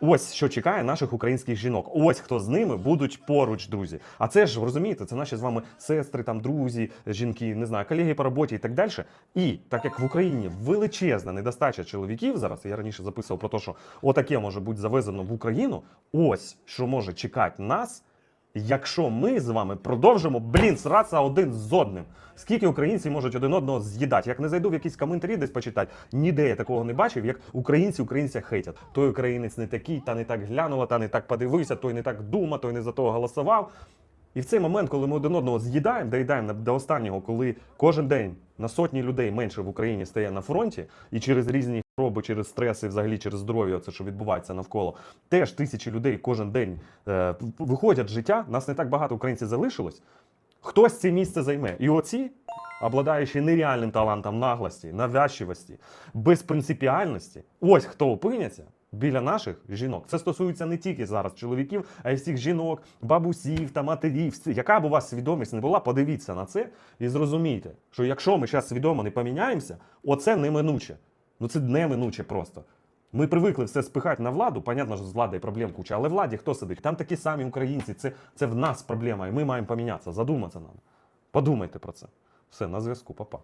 Ось що чекає наших українських жінок. Ось хто з ними будуть поруч, друзі. А це ж розумієте, це наші з вами сестри, там друзі, жінки, не знаю, колеги по роботі і так далі. І так як в Україні величезна недостача чоловіків зараз, я раніше записував про те, що отаке може бути завезено в Україну. Ось що може чекати нас. Якщо ми з вами продовжимо, блін, сратися один з одним. Скільки українці можуть один одного з'їдати? Як не зайду в якісь коментарі десь почитати, ніде я такого не бачив, як українці українця хейтять. Той українець не такий, та не так глянула, та не так подивився, той не так думав, той не за того голосував. І в цей момент, коли ми один одного з'їдаємо, доїдаємо до останнього, коли кожен день на сотні людей менше в Україні стає на фронті, і через різні хвороби, через стреси, взагалі через здоров'я, це що відбувається навколо, теж тисячі людей кожен день е, виходять з життя. Нас не так багато українців залишилось. Хтось це місце займе. І оці, обладаючи нереальним талантом наглості, навязчивості, безпринципіальності, ось хто опиняться. Біля наших жінок це стосується не тільки зараз чоловіків, а й всіх жінок, бабусів та матерів. Яка б у вас свідомість не була, подивіться на це і зрозумійте, що якщо ми зараз свідомо не поміняємося, оце неминуче. Ну це неминуче просто. Ми привикли все спихати на владу. Понятно, що з владою проблем куча, але владі хто сидить? Там такі самі українці. Це, це в нас проблема, і ми маємо помінятися. Задуматися нам. Подумайте про це. Все, на зв'язку, папа.